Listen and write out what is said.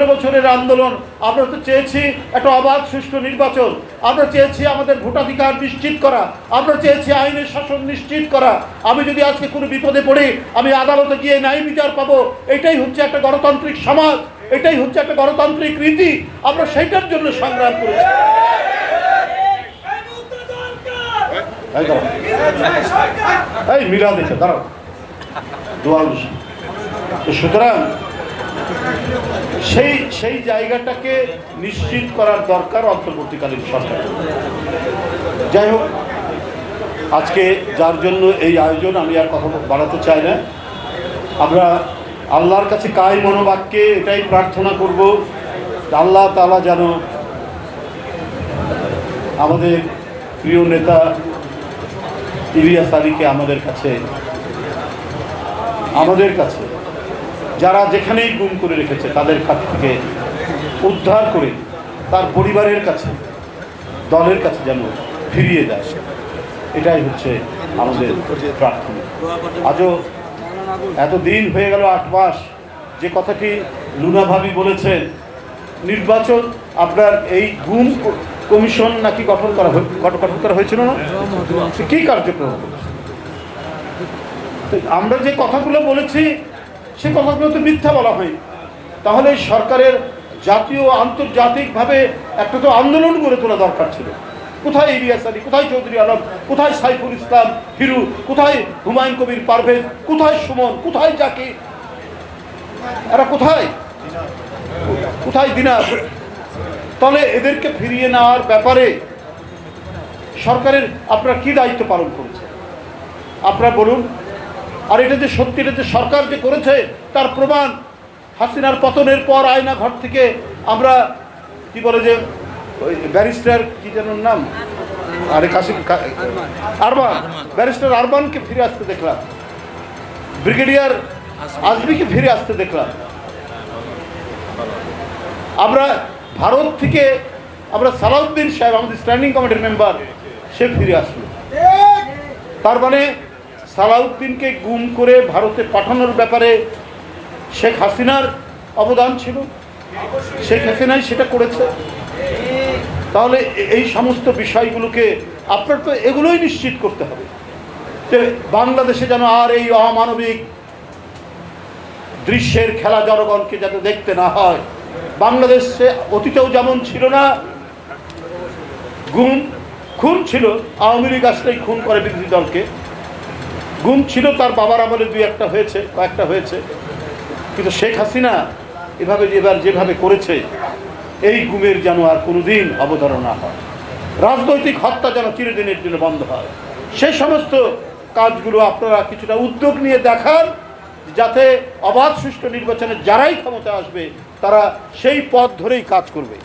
ষোলো বছরের আন্দোলন, আমরা তো চেয়েছি একটা অবাধ সুষ্ঠু নির্বাচন। আমরা চেয়েছি আমাদের ভোটাধিকার নিশ্চিত করা। আমরা চেয়েছি আইনের শাসন নিশ্চিত করা। আমি যদি আজকে কোনো বিপদে পড়ি, আমি আদালতে গিয়ে ন্যায় বিচার পাবো। এটাই হচ্ছে একটা গণতান্ত্রিক সমাজ। এটাই হচ্ছে একটা গণতান্ত্রিক রীতি। আমরা সেইটার জন্য সংগ্রাম করেছি। এই দাঁড়াও। এই মিলা দেখে দাঁড়াও দোয়াল সুতরাং সেই সেই জায়গাটাকে নিশ্চিত করার দরকার অন্তর্বর্তীকালীন সরকার যাই হোক, আজকে যার জন্য এই আয়োজন আমি আর কথা বাড়াতে চাই না। আমরা আল্লাহর কাছে কাই মনোবাক্যে এটাই প্রার্থনা করব আল্লাহ তালা যেন আমাদের প্রিয় নেতা ইলিয়াস আলীকে আমাদের কাছে আমাদের কাছে যারা যেখানেই গুম করে রেখেছে, তাদের কাছ থেকে উদ্ধার করে তার পরিবারের কাছে, দলের কাছে যেন ফিরিয়ে দেয়। এটাই হচ্ছে আমাদের প্রার্থনা। আজও এত দিন হয়ে গেল আট মাস, যে কথাটি লুনা ভাবি বলেছেন, নির্বাচন আপনার এই গুম কমিশন নাকি গঠন করা গঠ- গঠন করা হয়েছিল না? কি কার্যক্রম? আমরা যে কথাগুলো বলেছি সে কথাগুলো তো মিথ্যা বলা হয়। তাহলে সরকারের জাতীয় আন্তর্জাতিকভাবে একটা তো আন্দোলন গড়ে তোলা দরকার ছিল। কোথায় ইলিয়াস আলী, কোথায় চৌধুরী আলম, কোথায় সাইফুল ইসলাম হিরু কোথায় হুমায়ুন কবির পারভেজ, কোথায় সুমন, কোথায় জাকি? এরা কোথায়? কোথায় দিনার? তাহলে এদেরকে ফিরিয়ে নেওয়ার ব্যাপারে সরকারের আপনারা কি দায়িত্ব পালন করেছে আপনারা বলুন আর এটা যে সত্যি এটা যে সরকার যে করেছে তার প্রমাণ হাসিনার পতনের পর আয়না ঘর থেকে আমরা কি বলে যে ওই ব্যারিস্টার কি যেন নাম? আরে কাশিম কা- আরমান। ব্যারিস্টার আরমানকে ফিরে আসতে দেখলাম। ব্রিগেডিয়ার আজমিকে ফিরে আসতে দেখলাম। আমরা ভারত থেকে আমরা সালাউদ্দিন সাহেব আমাদের স্ট্যান্ডিং কমিটির মেম্বার সে ফিরে আসলো। তার মানে সালাউদ্দিনকে গুম করে ভারতে পাঠানোর ব্যাপারে শেখ হাসিনার অবদান ছিল। শেখ হাসিনাই সেটা করেছে। তাহলে এই সমস্ত বিষয়গুলোকে আপনার তো এগুলোই নিশ্চিত করতে হবে যে বাংলাদেশে যেন আর এই অমানবিক দৃশ্যের খেলা জনগণকে যাতে দেখতে না হয়। বাংলাদেশে অতীতেও যেমন ছিল না, গুম, খুন ছিল। আওয়ামী লীগ আসলেই খুন করে বিরোধী দলকে। গুম ছিল, তার বাবার আমলে দুই একটা হয়েছে কয়েকটা হয়েছে। কিন্তু শেখ হাসিনা এভাবে এবার যেভাবে করেছে, এই গুমের যেন আর কোনোদিন অবধারণা হয়। রাজনৈতিক হত্যা যেন চিরদিনের জন্য বন্ধ হয়। সেই সমস্ত কাজগুলো আপনারা কিছুটা উদ্যোগ নিয়ে দেখান, যাতে অবাধ সুষ্ঠু নির্বাচনে যারাই ক্ষমতা আসবে, তারা সেই পথ ধরেই কাজ করবে।